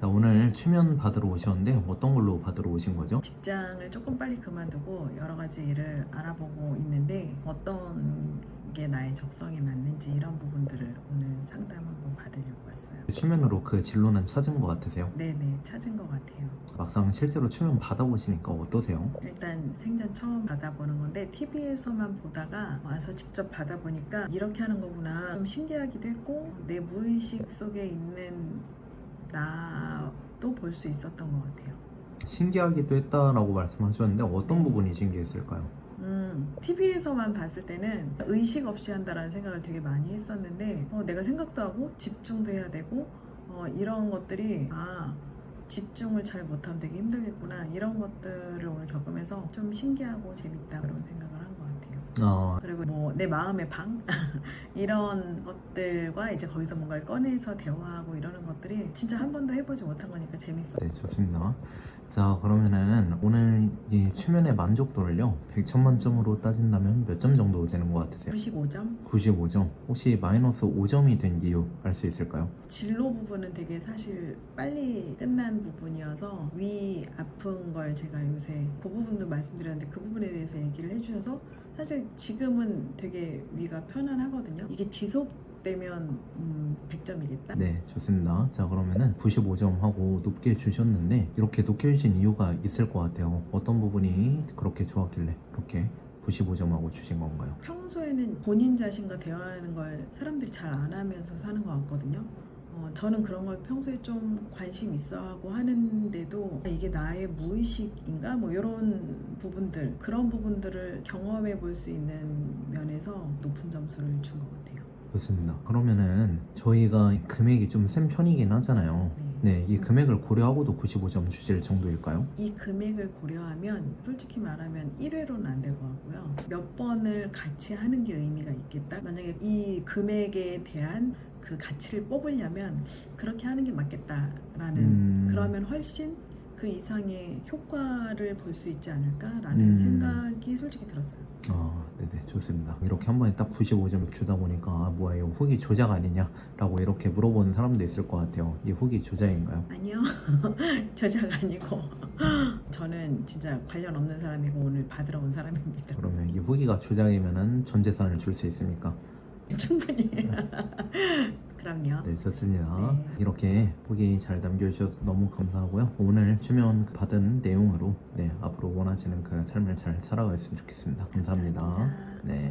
자, 오늘 추면 받으러 오셨는데 어떤 걸로 받으러 오신 거죠? 직장을 조금 빨리 그만두고 여러 가지 일을 알아보고 있는데 어떤 게 나의 적성에 맞는지 이런 부분들을 오늘 상담 한번 받으려고 왔어요. 추면으로 그 진로는 찾은 것 같으세요? 네네 찾은 것 같아요. 막상 실제로 추면 받아보시니까 어떠세요? 일단 생전 처음 받아보는 건데 TV에서만 보다가 와서 직접 받아보니까 이렇게 하는 거구나 좀 신기하기도 했고 내 무의식 속에 있는 나도 볼 수 있었던 것 같아요. 신기하기도 했다라고 말씀하셨는데 어떤 네. 부분이 신기했을까요? 음, TV에서만 봤을 때는 의식 없이 한다라는 생각을 되게 많이 했었는데 어, 내가 생각도 하고 집중도 해야 되고 어, 이런 것들이 아 집중을 잘 못하면 되게 힘들겠구나 이런 것들을 오늘 겪으면서 좀 신기하고 재밌다 그런 생각을 한것 같아요. 어, 그리고 뭐 내 마음의 방 이런 것들과 이제 거기서 뭔가를 꺼내서 대화하고 이러는 것들이 진짜 한 번도 해보지 못한 거니까 재밌어. 네, 좋습니다. 자, 그러면은 오늘 이 추면의 만족도를요, 100점 만점으로 따진다면 몇 점 정도 되는 것 같으세요? 95점? 95점. 혹시 마이너스 5점이 된 이유 알 수 있을까요? 진로 부분은 되게 사실 빨리 끝난 부분이어서 위 아픈 걸 제가 요새 그 부분도 말씀드렸는데 그 부분에 대해서 얘기를 해주셔서 사실 지금은 되게 위가 편안하거든요. 이게 지속되면 음, 100점이겠다. 네, 좋습니다. 자, 그러면은 95점 하고 높게 주셨는데 이렇게 높게 주신 이유가 있을 것 같아요. 어떤 부분이 그렇게 좋았길래 그렇게 95점하고 주신 건가요? 평소에는 본인 자신과 대화하는 걸 사람들이 잘 안 하면서 사는 것 같거든요. 어, 저는 그런 걸 평소에 좀 관심 있어 하고 하는데도 이게 나의 무의식인가? 뭐 이런 부분들, 그런 부분들을 경험해 볼 수 있는 면에서 높은 점수를 준 것 같아요. 좋습니다. 그러면은 저희가 금액이 좀 센 편이긴 하잖아요. 네. 네, 이 금액을 고려하고도 95점 주실 정도일까요? 이 금액을 고려하면 솔직히 말하면 1회로는 안 될 것 같고요. 몇 번을 같이 하는 게 의미가 있겠다. 만약에 이 금액에 대한 그 가치를 뽑으려면 그렇게 하는 게 맞겠다라는 음. 그러면 훨씬 그 이상의 효과를 볼 수 있지 않을까라는 음. 생각이 솔직히 들었어요. 아, 네네, 좋습니다. 이렇게 한 번에 딱 95점을 주다 보니까, 아, 뭐야, 이거 후기 조작 아니냐 라고 이렇게 물어보는 사람도 있을 것 같아요. 이 후기 조작인가요? 아니요. 저자가 아니고 저는 진짜 관련 없는 사람이고 오늘 받으러 온 사람입니다. 그러면 이 후기가 조작이면은 전 재산을 줄 수 있습니까? 충분히. 그럼요. 네, 좋습니다. 네. 이렇게 후기 잘 남겨주셔서 너무 감사하고요. 오늘 추면 받은 내용으로 네, 앞으로 원하시는 그 삶을 잘 살아가셨으면 좋겠습니다. 감사합니다. 감사합니다. 네.